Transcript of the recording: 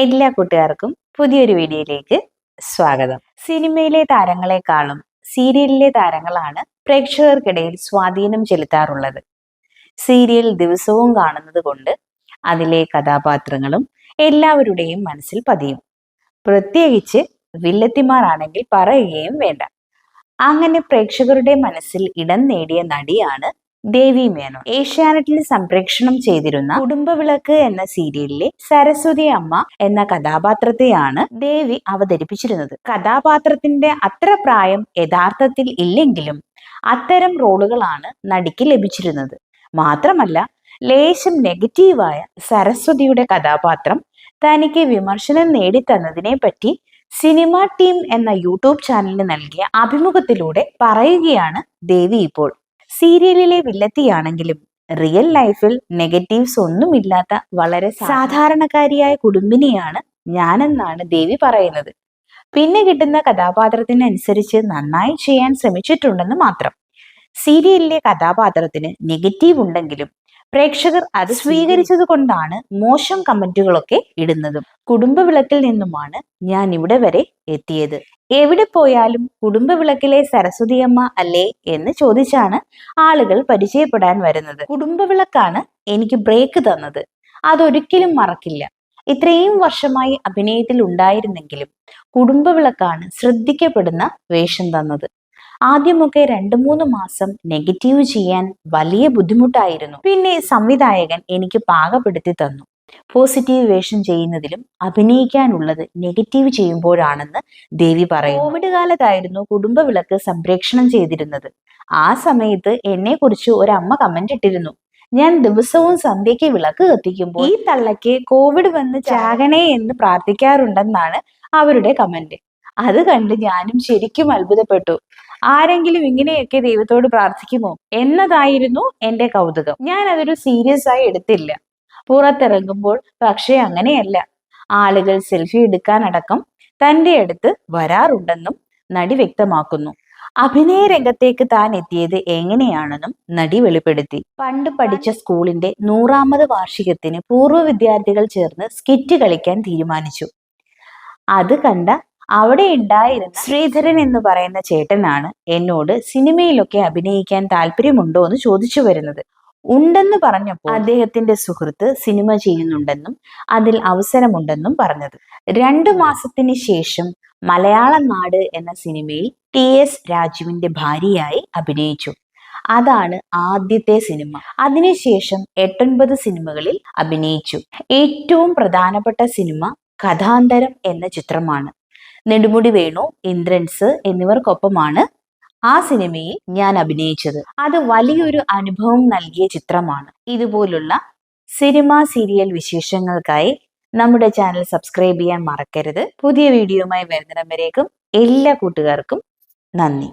എല്ലാ കൂട്ടുകാർക്കും പുതിയൊരു വീഡിയോയിലേക്ക് സ്വാഗതം. സിനിമയിലെ താരങ്ങളെക്കാളും സീരിയലിലെ താരങ്ങളാണ് പ്രേക്ഷകർക്കിടയിൽ സ്വാധീനം ചെലുത്താറുള്ളത്. സീരിയൽ ദിവസവും കാണുന്നത് കൊണ്ട് അതിലെ കഥാപാത്രങ്ങളും എല്ലാവരുടെയും മനസ്സിൽ പതിയും. പ്രത്യേകിച്ച് വില്ലത്തിമാരാണെങ്കിൽ പറയുകയും വേണ്ട. അങ്ങനെ പ്രേക്ഷകരുടെ മനസ്സിൽ ഇടം നേടിയ നടിയാണ് ദേവി മേനോൻ. ഏഷ്യാനെറ്റിൽ സംപ്രേക്ഷണം ചെയ്തിരുന്ന കുടുംബവിളക്ക് എന്ന സീരിയലിലെ സരസ്വതി അമ്മ എന്ന കഥാപാത്രത്തെയാണ് ദേവി അവതരിപ്പിച്ചിരുന്നത്. കഥാപാത്രത്തിന്റെ അത്ര പ്രായം യഥാർത്ഥത്തിൽ ഇല്ലെങ്കിലും അത്തരം റോളുകളാണ് നടിക്ക് ലഭിച്ചിരുന്നത്. മാത്രമല്ല ലേശം നെഗറ്റീവായ സരസ്വതിയുടെ കഥാപാത്രം തനിക്ക് വിമർശനം നേടിത്തന്നതിനെ പറ്റി സിനിമ ടീം എന്ന യൂട്യൂബ് ചാനലിന് നൽകിയ അഭിമുഖത്തിലൂടെ പറയുകയാണ് ദേവി ഇപ്പോൾ. സീരിയലിലെ വില്ലത്തിയാണെങ്കിലും റിയൽ ലൈഫിൽ നെഗറ്റീവ്സ് ഒന്നുമില്ലാത്ത വളരെ സാധാരണക്കാരിയായ കുടുംബിനിയാണ് ഞാനെന്നാണ് ദേവി പറയുന്നത്. പിന്നെ കിട്ടുന്ന കഥാപാത്രത്തിനനുസരിച്ച് നന്നായി ചെയ്യാൻ ശ്രമിച്ചിട്ടുണ്ടെന്ന് മാത്രം. സീരിയലിലെ കഥാപാത്രത്തിന് നെഗറ്റീവ് ഉണ്ടെങ്കിലും പ്രേക്ഷകർ അത് സ്വീകരിച്ചത് കൊണ്ടാണ് മോശം കമന്റുകളൊക്കെ ഇടുന്നതും. കുടുംബ വിളക്കിൽ നിന്നുമാണ് ഞാൻ ഇവിടെ വരെ എത്തിയത്. എവിടെ പോയാലും കുടുംബ വിളക്കിലെ സരസ്വതിയമ്മ അല്ലേ എന്ന് ചോദിച്ചാണ് ആളുകൾ പരിചയപ്പെടാൻ വരുന്നത്. കുടുംബ വിളക്കാണ് എനിക്ക് ബ്രേക്ക് തന്നത്. അതൊരിക്കലും മറക്കില്ല. ഇത്രയും വർഷമായി അഭിനയത്തിൽ ഉണ്ടായിരുന്നെങ്കിലും കുടുംബവിളക്കാണ് ശ്രദ്ധിക്കപ്പെടുന്ന വേഷം തന്നത്. ആദ്യമൊക്കെ രണ്ടു മൂന്ന് മാസം നെഗറ്റീവ് ചെയ്യാൻ വലിയ ബുദ്ധിമുട്ടായിരുന്നു. പിന്നെ സംവിധായകൻ എനിക്ക് പാകപ്പെടുത്തി തന്നു. പോസിറ്റീവ് വേഷം ചെയ്യുന്നതിലും അഭിനയിക്കാനുള്ളത് നെഗറ്റീവ് ചെയ്യുമ്പോഴാണെന്ന് ദേവി പറയും കോവിഡ് കാലത്തായിരുന്നു കുടുംബവിളക്ക് സംപ്രേക്ഷണം ചെയ്തിരുന്നത്. ആ സമയത്ത് എന്നെ കുറിച്ച് ഒരമ്മ കമന്റ് ഇട്ടിരുന്നു. ഞാൻ ദിവസവും സന്ധ്യയ്ക്ക് വിളക്ക് കത്തിക്കുമ്പോൾ ഈ തള്ളയ്ക്ക് കോവിഡ് വന്ന് ചാകണേ എന്ന് പ്രാർത്ഥിക്കാറുണ്ടെന്നാണ് അവരുടെ കമന്റ് അത് കണ്ട് ഞാനും ശരിക്കും അത്ഭുതപ്പെട്ടു. ആരെങ്കിലും ഇങ്ങനെയൊക്കെ ദൈവത്തോട് പ്രാർത്ഥിക്കുമോ എന്നതായിരുന്നു എന്റെ കൗതുകം. ഞാൻ അതൊരു സീരിയസ് ആയി എടുത്തില്ല. പുറത്തിറങ്ങുമ്പോൾ പക്ഷേ അങ്ങനെയല്ല. ആളുകൾ സെൽഫി എടുക്കാനടക്കം തന്റെ അടുത്ത് വരാറുണ്ടെന്നും നടി വ്യക്തമാക്കുന്നു. അഭിനയ രംഗത്തേക്ക് താൻ എത്തിയത് എങ്ങനെയാണെന്നും നടി വെളിപ്പെടുത്തി. പണ്ട് പഠിച്ച സ്കൂളിന്റെ നൂറാമത് വാർഷികത്തിന് പൂർവ വിദ്യാർത്ഥികൾ ചേർന്ന് സ്കിറ്റ് കളിക്കാൻ തീരുമാനിച്ചു. അത് കണ്ട അവിടെ ഉണ്ടായിരുന്ന ശ്രീധരൻ എന്ന് പറയുന്ന ചേട്ടനാണ് എന്നോട് സിനിമയിലൊക്കെ അഭിനയിക്കാൻ താല്പര്യമുണ്ടോ എന്ന് ചോദിച്ചു വരുന്നത്. ഉണ്ടെന്ന് പറഞ്ഞപ്പോൾ അദ്ദേഹത്തിന്റെ സുഹൃത്ത് സിനിമ ചെയ്യുന്നുണ്ടെന്നും അതിൽ അവസരമുണ്ടെന്നും പറഞ്ഞത്. രണ്ടു മാസത്തിന് ശേഷം മലയാള നാട് എന്ന സിനിമയിൽ ടി എസ് രാജുവിന്റെ ഭാര്യയായി അഭിനയിച്ചു. അതാണ് ആദ്യത്തെ സിനിമ. അതിനുശേഷം എട്ടൊൻപത് സിനിമകളിൽ അഭിനയിച്ചു. ഏറ്റവും പ്രധാനപ്പെട്ട സിനിമ കഥാന്തരം എന്ന ചിത്രമാണ്. നെടുമുടി വേണു ഇന്ദ്രൻസ് എന്നിവർക്കൊപ്പമാണ് ആ സിനിമയിൽ ഞാൻ അഭിനയിച്ചത്. അത് വലിയൊരു അനുഭവം നൽകിയ ചിത്രമാണ്. ഇതുപോലുള്ള സിനിമ സീരിയൽ വിശേഷങ്ങൾക്കായി നമ്മുടെ ചാനൽ സബ്സ്ക്രൈബ് ചെയ്യാൻ മറക്കരുത്. പുതിയ വീഡിയോയുമായി വരുന്നിടം വരേക്കും എല്ലാ കൂട്ടുകാർക്കും നന്ദി.